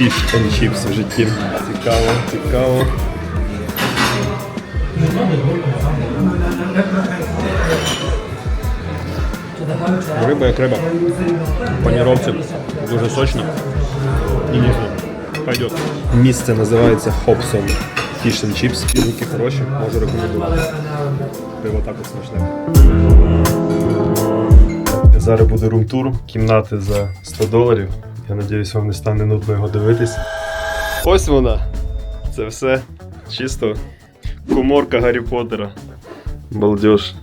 fish and chips в житті. Цікаво, цікаво. Риба як риба. Паніровці дуже сочні і ніжні. Пойдет. Місце називається Hobson Fish and Chips. Півники хороші, можу рекомендувати. Пиво також смачне. Зараз буде рум-тур, кімнати за 100 доларів. Я сподіваюся, вам не стане нудно його дивитись. Ось вона. Це все чисто куморка Гаррі Поттера. Балдеж.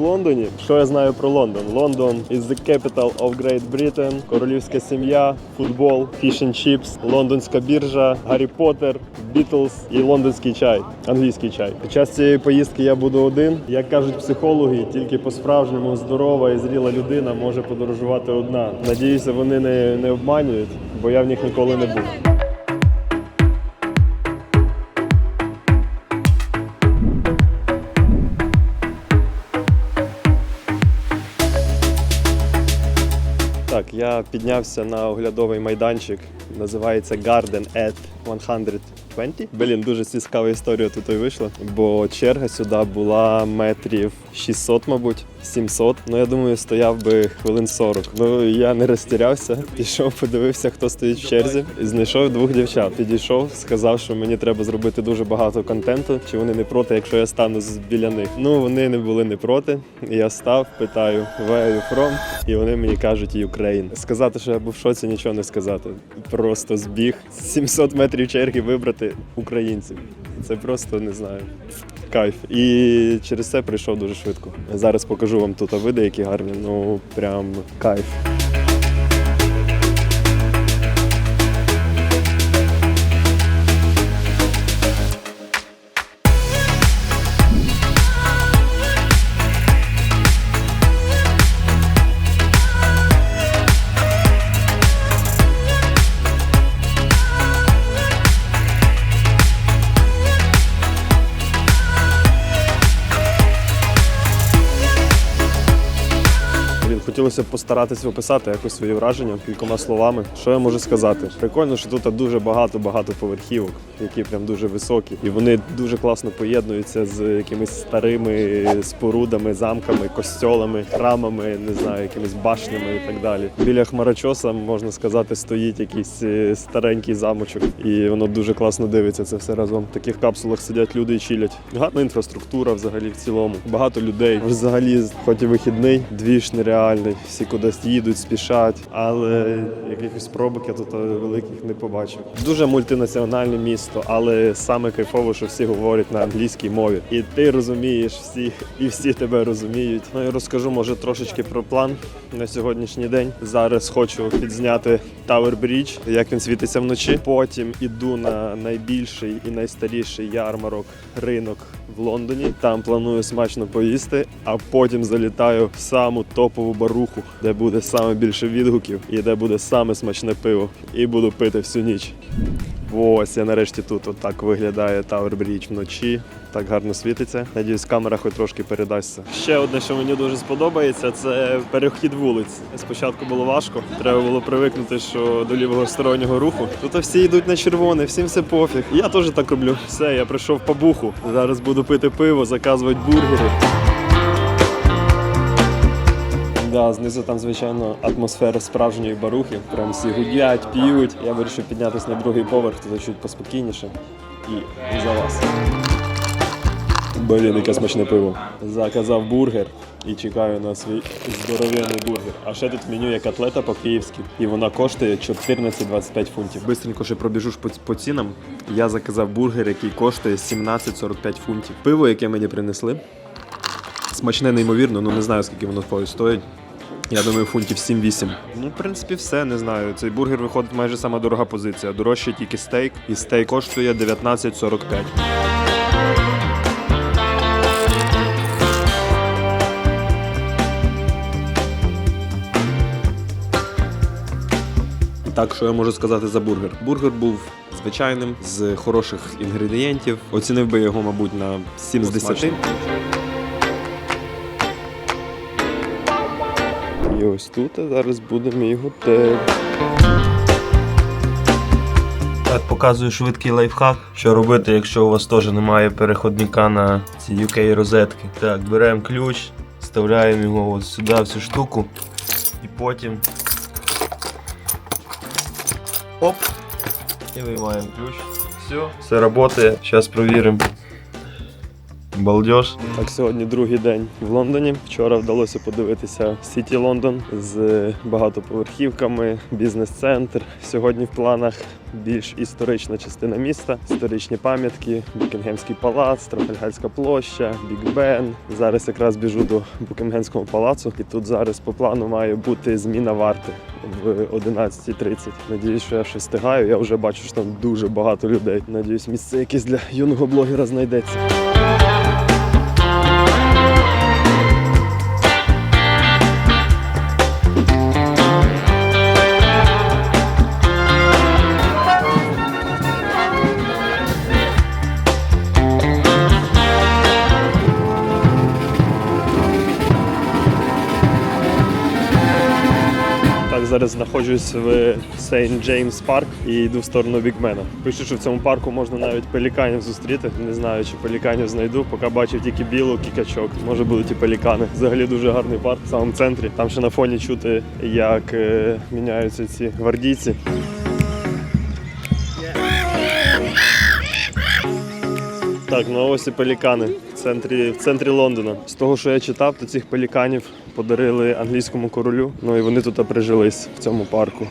В Лондоні. Що я знаю про Лондон? Лондон is the capital of Great Britain, королівська сім'я, футбол, fish and chips, лондонська біржа, Гаррі Поттер, Бітлз і лондонський чай, англійський чай. Під час цієї поїздки я буду один. Як кажуть психологи, тільки по-справжньому здорова і зріла людина може подорожувати одна. Надіюся, вони не, не обманюють, бо я в них ніколи не був. Я піднявся на оглядовий майданчик. Називається Garden at 120. Блін, дуже цікава історія тут і вийшла, бо черга сюди була метрів 600, мабуть, 700. Ну я думаю, стояв би хвилин 40. Ну я не розтірявся, пішов, подивився, хто стоїть в черзі, знайшов двох дівчат. Підійшов, сказав, що мені треба зробити дуже багато контенту. Чи вони не проти, якщо я стану біля них? Ну вони не були не проти. Я став, питаю, where are you from? І вони мені кажуть Ukraine. Сказати, що я був в шоці, нічого не сказати. Просто збіг 700 метрів черги вибрати українців. Це просто не знаю. Кайф. І через це прийшов дуже швидко. Зараз покажу вам тут види, які гарні. Ну прям кайф. Хотілося б постаратися описати якось свої враження кількома словами. Що я можу сказати? Прикольно, що тут дуже багато-багато поверхівок, які прям дуже високі, і вони дуже класно поєднуються з якимись старими спорудами, замками, костьолами, храмами, не знаю, якимись башнями і так далі. Біля хмарочоса можна сказати, стоїть якийсь е, старенький замочок, і воно дуже класно дивиться це все разом. В таких капсулах сидять люди і чилять. Гарна інфраструктура взагалі в цілому. Багато людей. Взагалі, хоч і вихідний, двіж нереальний. Всі кудись їдуть, спішать, але якихось пробок я тут е, великих не побачив. Дуже мультинаціональне місто, але саме кайфово, що всі говорять на англійській мові. І ти розумієш всіх, і всі тебе розуміють. Ну і розкажу, може, трошечки про план на сьогоднішній день. Зараз хочу підзняти Tower Bridge, як він світиться вночі. Потім іду на найбільший і найстаріший ярмарок ринок в Лондоні. Там планую смачно поїсти, а потім залітаю в саму топову баруху, де буде саме більше відгуків і де буде саме смачне пиво. І буду пити всю ніч. Ось я нарешті тут отак виглядає Tower Bridge вночі. Так гарно світиться. Надіюсь, камера хоч трошки передасться. Ще одне, що мені дуже сподобається, це перехід вулиць. Спочатку було важко. Треба було привикнути, що до лівого стороннього руху. Тут всі йдуть на червоне, всім все пофіг. Я теж так роблю. Все, я прийшов по буху. Зараз буду пити пиво, заказувати бургери. Да, знизу там, звичайно, атмосфера справжньої барухи. Прям всі гудять, п'ють. Я вирішив піднятися на другий поверх, тут чуть поспокійніше. І за вас. Блін, яке смачне пиво. Заказав бургер і чекаю на свій здоровенний бургер. А ще тут в меню є котлета по-київськи, і вона коштує 14-25 фунтів. Бистренько ще пробіжу по цінам. Я заказав бургер, який коштує 17-45 фунтів. Пиво, яке мені принесли, смачне, неймовірно, ну не знаю, скільки воно стоїть. Я думаю, фунтів 7-8. Ну, в принципі, все не знаю. Цей бургер виходить майже сама дорога позиція. Дорожче тільки стейк, і стейк коштує 19,45. Так, що я можу сказати за бургер? Бургер був звичайним з хороших інгредієнтів. Оцінив би його, мабуть, на 7 з 10. І ось тут зараз буде мій готель. Так, показую швидкий лайфхак, що робити, якщо у вас теж немає переходника на ці UK розетки. Так, беремо ключ, вставляємо його от сюди, в цю штуку, і потім. Оп! І виймаємо ключ. Все, все працює. Зараз провіримо. Балдеж. Так, сьогодні другий день в Лондоні. Вчора вдалося подивитися Сіті Лондон з багатоповерхівками, бізнес-центр. Сьогодні в планах більш історична частина міста, історичні пам'ятки, Букінгемський палац, Трафальгарська площа, Біг Бен. Зараз якраз біжу до Букінгемського палацу, і тут зараз по плану має бути зміна варти в 11.30. Надіюсь, що я щось встигаю. Я вже бачу, що там дуже багато людей. Надіюсь, місце якесь для юного блогера знайдеться. Зараз знаходжусь в Сейнт Джеймс Парк і йду в сторону Бігмена. Пишу, що в цьому парку можна навіть пеліканів зустріти. Не знаю, чи пеліканів знайду. Поки бачив тільки білу кікачок. Може будуть і пелікани. Взагалі дуже гарний парк в самому центрі. Там ще на фоні чути, як е, міняються ці гвардійці. Так, ну а ось пелікани в центрі, в центрі Лондона. З того, що я читав, то цих пеліканів подарили англійському королю. Ну і вони тут прижились в цьому парку.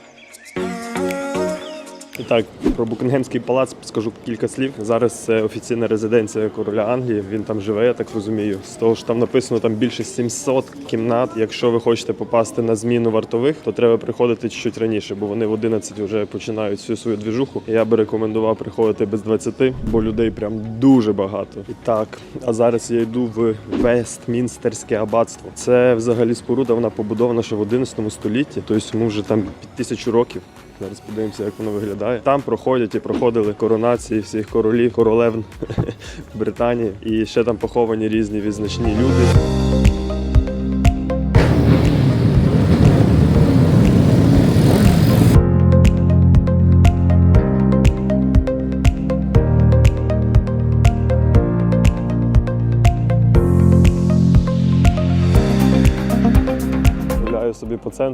Так, про Букінгемський палац скажу кілька слів. Зараз це офіційна резиденція короля Англії. Він там живе, я так розумію. З того що там написано там більше 700 кімнат. Якщо ви хочете попасти на зміну вартових, то треба приходити чуть раніше, бо вони в 11 вже починають всю свою двіжуху. Я би рекомендував приходити без 20, бо людей прям дуже багато. І так, а зараз я йду в Вестмінстерське аббатство. Це взагалі споруда, вона побудована ще в 11 столітті, тобто йому вже там під тисячу років. Зараз подивимося, як воно виглядає. Там проходять і проходили коронації всіх королів, королев Британії. І ще там поховані різні відзначні люди.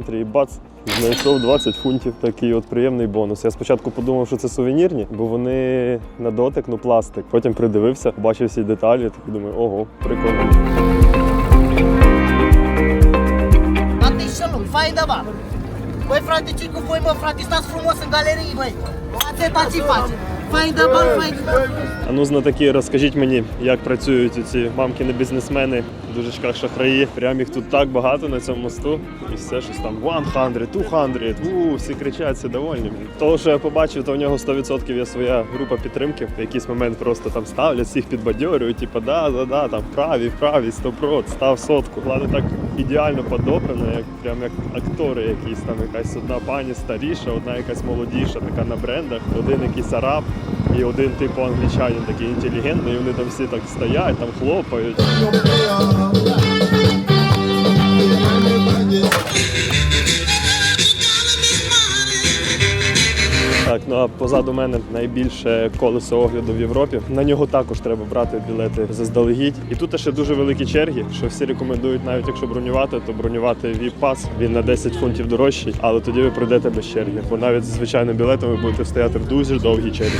Центрі і бац, знайшов 20 фунтів. Такий от приємний бонус. Я спочатку подумав, що це сувенірні, бо вони на дотик, ну пластик. Потім придивився, бачив всі деталі, так думаю, ого, прикольно. Băi frate, ce cu voi mă frate, stați frumos în galerii, băi. Atâta ce face. А ну знатоки, розкажіть мені, як працюють ці мамкіни бізнесмени, в дужечках шахраї. Прям їх тут так багато на цьому мосту. І все щось там 100, 200, у, всі кричать, всі довольні. Того, що я побачив, то в нього 100% є своя група підтримки. В якийсь момент просто там ставлять, всіх підбадьорюють, типу, да, да, да, там вправі, вправі, 100%, став сотку. Головне так ідеально подобрано, як прям як актори якісь там якась одна пані старіша, одна якась молодіша, така на брендах, один якийсь араб. І один типу англічанин такий інтелігентний, і вони там всі так стоять, там хлопають. Так, ну а позаду мене найбільше колесо огляду в Європі. На нього також треба брати білети заздалегідь. І тут ще дуже великі черги, що всі рекомендують, навіть якщо бронювати, то бронювати ВІП-пас. Він на 10 фунтів дорожчий, але тоді ви пройдете без черги. Бо навіть з звичайним білетом ви будете стояти в дуже довгій черзі.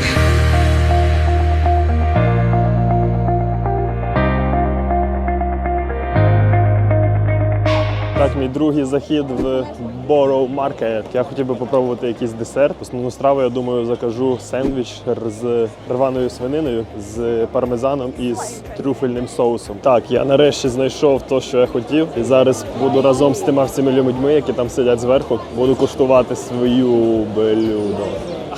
Так, мій другий захід в Borough Market. Я хотів би попробувати якийсь десерт. Основну страву, я думаю, закажу сендвіч з рваною свининою, з пармезаном і з трюфельним соусом. Так, я нарешті знайшов те, що я хотів, і зараз буду разом з тими всіми людьми, які там сидять зверху, буду куштувати свою блюдо.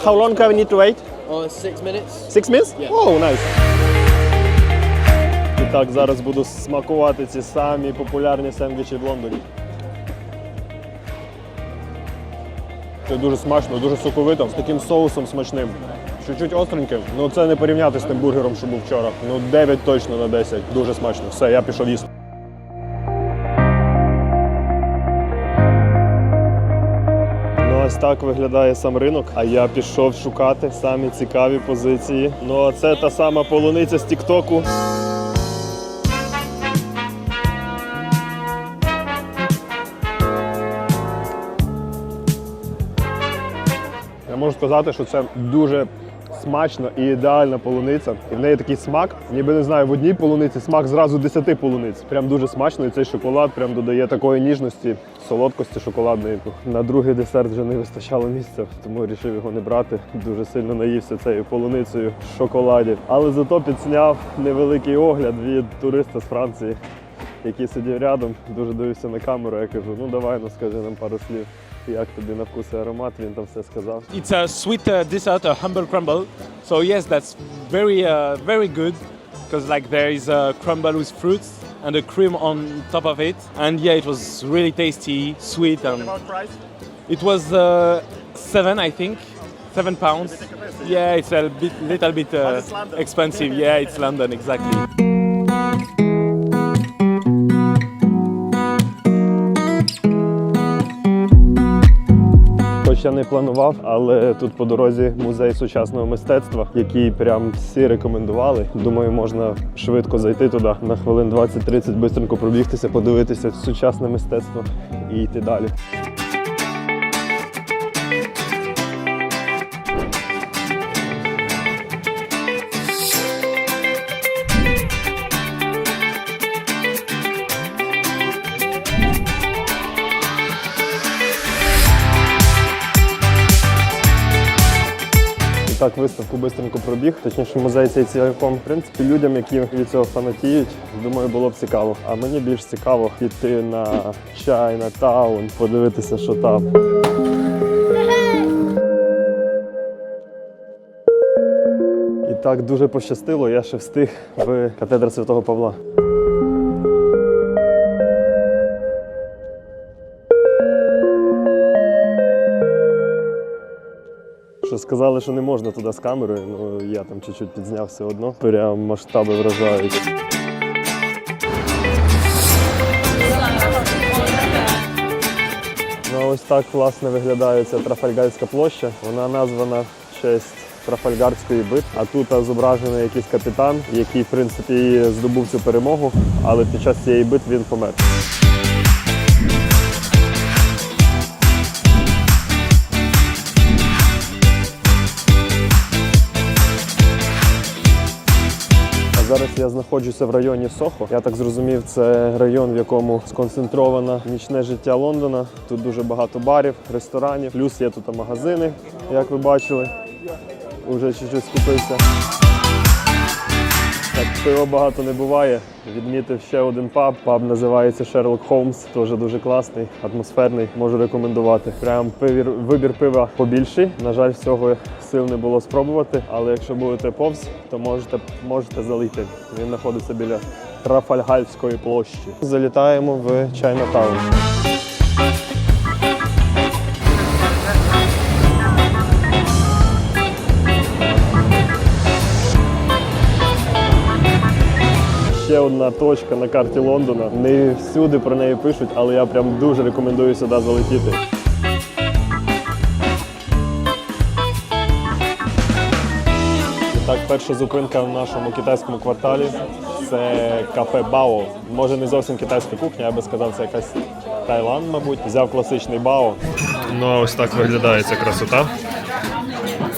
How long do I need to wait? Oh, six minutes. Six minutes? Oh, nice. І так, зараз буду смакувати ці самі популярні сендвічі в Лондоні. Це дуже смачно, дуже соковито, з таким соусом смачним. Чуть-чуть остреньке, ну це не порівняти з тим бургером, що був вчора. Ну 9 точно на 10. Дуже смачно. Все, я пішов їсти. Ну, ось так виглядає сам ринок. А я пішов шукати самі цікаві позиції. Ну, а це та сама полуниця з Тіктоку. Сказати, що це дуже смачна і ідеальна полуниця. І в неї такий смак, ніби не знаю, в одній полуниці смак зразу 10 полуниць. Прям дуже смачно, і цей шоколад прям додає такої ніжності, солодкості шоколадної. На другий десерт вже не вистачало місця, тому вирішив його не брати. Дуже сильно наївся цією полуницею в шоколаді. Але зато підсняв невеликий огляд від туриста з Франції, який сидів рядом, дуже дивився на камеру. Я кажу, ну давай, ну скажи нам пару слів. Як тобі на вкус і аромат, він там все сказав. It's a sweet uh, dessert, a humble crumble. So yes, that's very uh, very good because like there is a crumble with fruits and a cream on top of it. And yeah, it was really tasty, sweet, and it was uh, seven, I think, seven pounds. Yeah, it's a bit, little bit uh, expensive. Yeah, it's London exactly. Я не планував, але тут по дорозі музей сучасного мистецтва, який прям всі рекомендували. Думаю, можна швидко зайти туди на хвилин 20-30, бистренько пробігтися, подивитися сучасне мистецтво і йти далі. Так виставку бистренько пробіг, точніше музей цей цілком. В принципі, людям, які від цього фанатіють, думаю, було б цікаво. А мені більш цікаво піти на чай, на таун, подивитися, що там. І так дуже пощастило, я ще встиг в катедра Святого Павла. Що сказали, що не можна туди з камерою, ну я там чуть-чуть підзняв все одно. Прям масштаби вражають. Ну ось так власне виглядає ця Трафальгарська площа. Вона названа в честь Трафальгарської битви. А тут зображений якийсь капітан, який в принципі здобув цю перемогу, але під час цієї битви він помер. Я знаходжуся в районі Сохо. Я так зрозумів, це район, в якому сконцентровано нічне життя Лондона. Тут дуже багато барів, ресторанів. Плюс є тут магазини, як ви бачили. Уже чуть-чуть скупився. Так, пива багато не буває. Відмітив ще один паб. Паб називається Sherlock Holmes. Теж дуже класний, атмосферний. Можу рекомендувати. Прям пивір, вибір пива побільший. На жаль, всього сил не було спробувати. Але якщо будете повз, то можете, можете залити. Він знаходиться біля Трафальгальської площі. Залітаємо в Чайнатаун. Ще одна точка на карті Лондона. Не всюди про неї пишуть, але я прям дуже рекомендую сюди залетіти. Так, перша зупинка в нашому китайському кварталі це кафе Бао. Може не зовсім китайська кухня, я би сказав, це якась Таїланд, мабуть. Взяв класичний бао. Ну а ось так виглядає ця красота.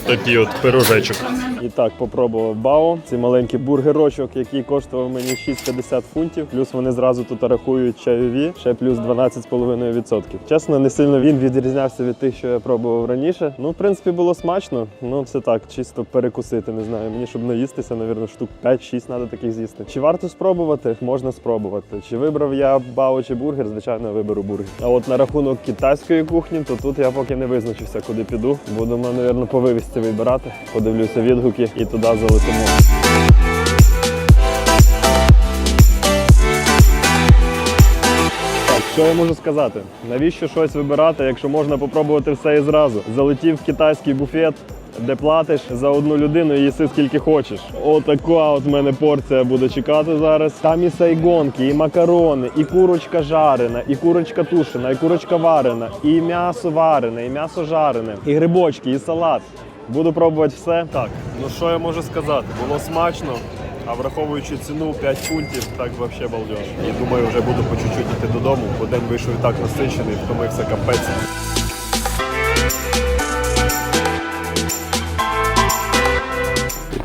Такий от пирожечок. І так, попробував бао. Цей маленький бургерочок, який коштував мені 6,50 фунтів. Плюс вони зразу тут рахують чайові, ще плюс 12,5%. Чесно, не сильно він відрізнявся від тих, що я пробував раніше. Ну, в принципі, було смачно. Ну, все так, чисто перекусити. Не знаю. Мені щоб наїстися, навірно, штук 5-6 треба таких з'їсти. Чи варто спробувати? Можна спробувати. Чи вибрав я бао чи бургер? Звичайно, я виберу бургер. А от на рахунок китайської кухні, то тут я поки не визначився, куди піду. Будемо, навірно, по вивісці вибирати. Подивлюся відгуки і туди залетимо. Що я можу сказати? Навіщо щось вибирати, якщо можна попробувати все і зразу? Залетів в китайський буфет, де платиш за одну людину і їси скільки хочеш. Отака от мене порція буде чекати зараз. Там і сайгонки, і макарони, і курочка жарена, і курочка тушена, і курочка варена, і м'ясо варене, і м'ясо жарене, і грибочки, і салат. Буду пробувати все. Так, ну що я можу сказати? Було смачно. А враховуючи ціну 5 фунтів, так взагалі балдеж. І думаю, вже буду по чуть-чуть йти додому, бо день вийшов і так насичений, втомився капець.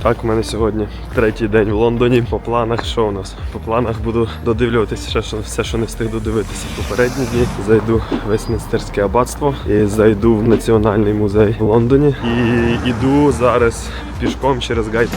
Так, в мене сьогодні третій день в Лондоні. По планах, що у нас? По планах буду додивлюватися ще що, все, що не встиг додивитися. Попередні дні зайду в Вестмінстерське аббатство і зайду в Національний музей в Лондоні. І йду зараз пішком через Гайд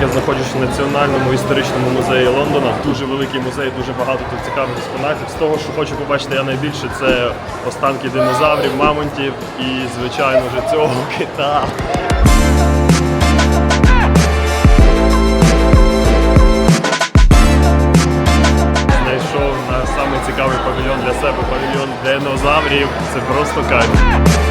я знаходжусь в Національному історичному музеї Лондона. Дуже великий музей, дуже багато тут цікавих експонатів. З того, що хочу побачити я найбільше, це останки динозаврів, мамонтів і, звичайно ж, цього кита. Знайшов на самий цікавий павільйон для себе павільйон динозаврів. Це просто кайф.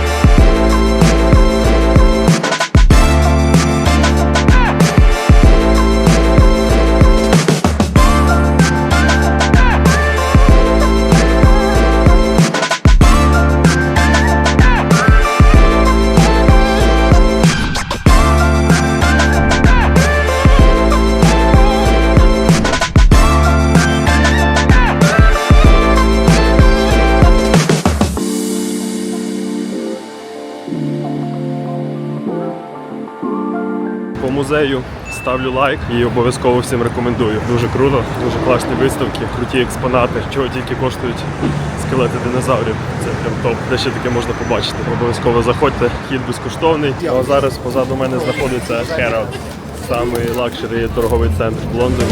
Музею ставлю лайк і обов'язково всім рекомендую. Дуже круто, дуже класні виставки, круті експонати, чого тільки коштують скелети динозаврів. Це прям топ. Де ще таке можна побачити. Обов'язково заходьте, хід безкоштовний. А зараз позаду мене знаходиться Herald, самий лакшері торговий центр в Лондоні.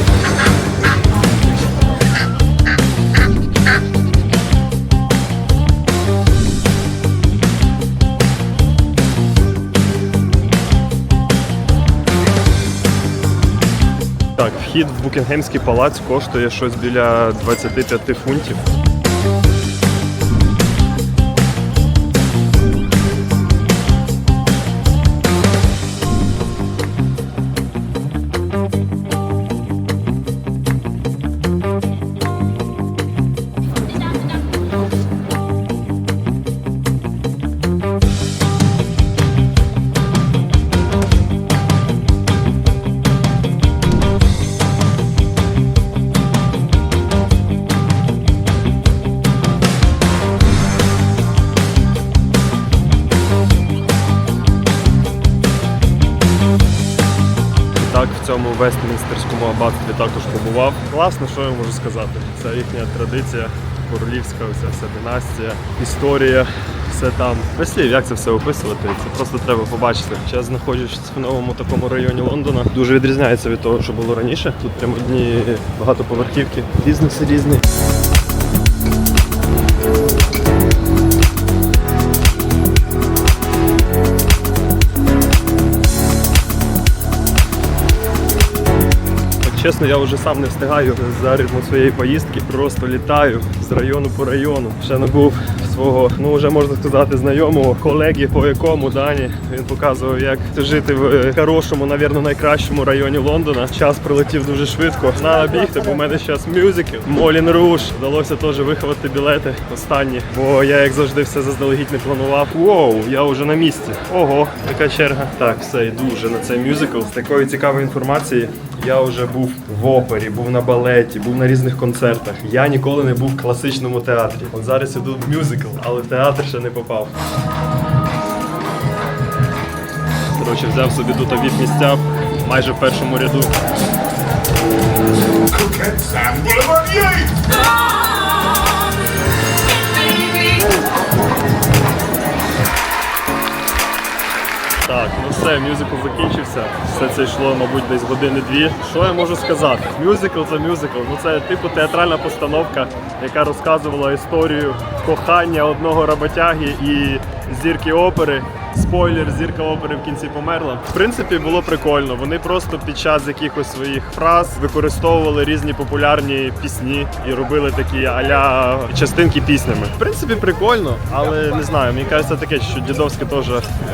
Вхід в Букінгемський палац коштує щось біля 25 фунтів. Цьому Вестмінстерському аббатстві також побував. Класно, що я можу сказати. Це їхня традиція, королівська, вся вся династія, історія, все там. Без слів, як це все описувати, це просто треба побачити. Я знаходжусь в новому такому районі Лондона. Дуже відрізняється від того, що було раніше. Тут прямо одні багатоповерхівки, бізнеси різний. Чесно, я вже сам не встигаю за ритмом своєї поїздки. Просто літаю з району по району. Ще не був свого, ну вже можна сказати, знайомого колеги, по якому Дані він показував, як жити в е, хорошому, навірно, найкращому районі Лондона. Час прилетів дуже швидко. Треба бігти, бо в мене зараз мюзикл. Молін Руш. Вдалося теж виховати білети останні, бо я, як завжди, все заздалегідь не планував. Воу, я вже на місці. Ого, яка черга. Так, все, йду вже на цей мюзикл. З такої цікавої інформації я вже був в опері, був на балеті, був на різних концертах. Я ніколи не був в класичному театрі. От зараз іду в мюзикл, але в театр ще не попав. Коротше, взяв собі тут віп місця майже в першому ряду. Так, ну все, мюзикл закінчився. Все це йшло, мабуть, десь години-дві. Що я можу сказати? Мюзикл це мюзикл. Ну це типу театральна постановка, яка розказувала історію кохання одного роботяги і зірки опери. Спойлер, зірка опери в кінці померла. В принципі, було прикольно. Вони просто під час якихось своїх фраз використовували різні популярні пісні і робили такі аля частинки піснями. В принципі, прикольно, але не знаю. Мені кажеться таке, що дідовське теж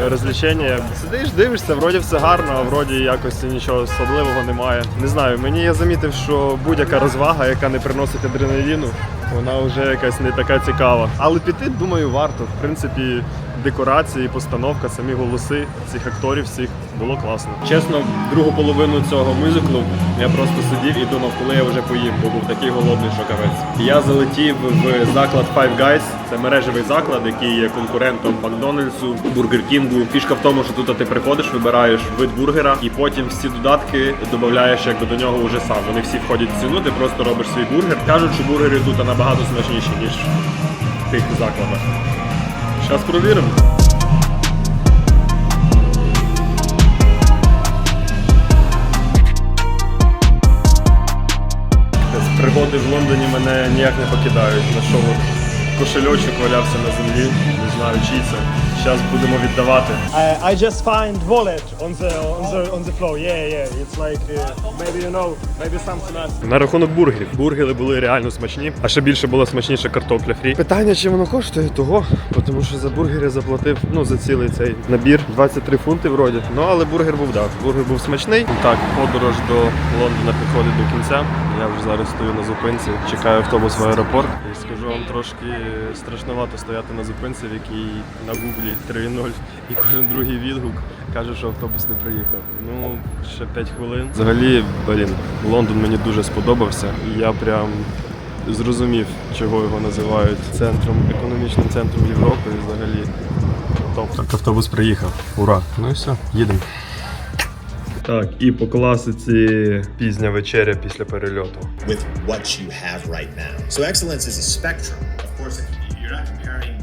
розвлечення. Сидиш, дивишся, вроді все гарно, а вроді якось нічого особливого немає. Не знаю, мені я замітив, що будь-яка розвага, яка не приносить адреналіну, вона вже якась не така цікава. Але піти, думаю, варто. В принципі, декорації, постановка, самі голоси цих акторів всіх було класно. Чесно, другу половину цього мюзиклу я просто сидів і думав, коли я вже поїм, бо був такий голодний, що кавець. Я залетів в заклад Five Guys. Це мережевий заклад, який є конкурентом Макдональдсу, Бургер Кінгу. Фішка в тому, що тут ти приходиш, вибираєш вид бургера, і потім всі додатки додаєш якби до нього вже сам. Вони всі входять в ціну, ти просто робиш свій бургер. Кажуть, що бургери тут набагато смачніші, ніж в тих закладах. Зараз провіримо. Пригоди в Лондоні мене ніяк не покидають. Знайшов от кошельочок валявся на землі, не знаю чий це. Зараз будемо віддавати. I, I just find wallet on the on the on the floor. Yeah, yeah. It's like uh, maybe you know, maybe something else. На рахунок бургерів. Бургери були реально смачні, а ще більше була смачніша картопля фрі. Питання, чи воно коштує того, тому що за бургер я заплатив ну за цілий цей набір 23 фунти вроді. Ну але бургер був да. Бургер був смачний. Так, подорож до Лондона підходить до кінця. Я вже зараз стою на зупинці, чекаю автобус в аеропорт. І скажу вам трошки страшновато стояти на зупинці, в якій на гуглі 3.0 і кожен другий відгук каже, що автобус не приїхав. Ну, ще 5 хвилин. Взагалі, блін, Лондон мені дуже сподобався. І я прям зрозумів, чого його називають центром, економічним центром Європи. І взагалі топ. Так, автобус приїхав. Ура! Ну і все, їдемо. Так, і по класиці пізня вечеря після перельоту. with what you have right now. So excellence is a spectrum. Of course, you're not comparing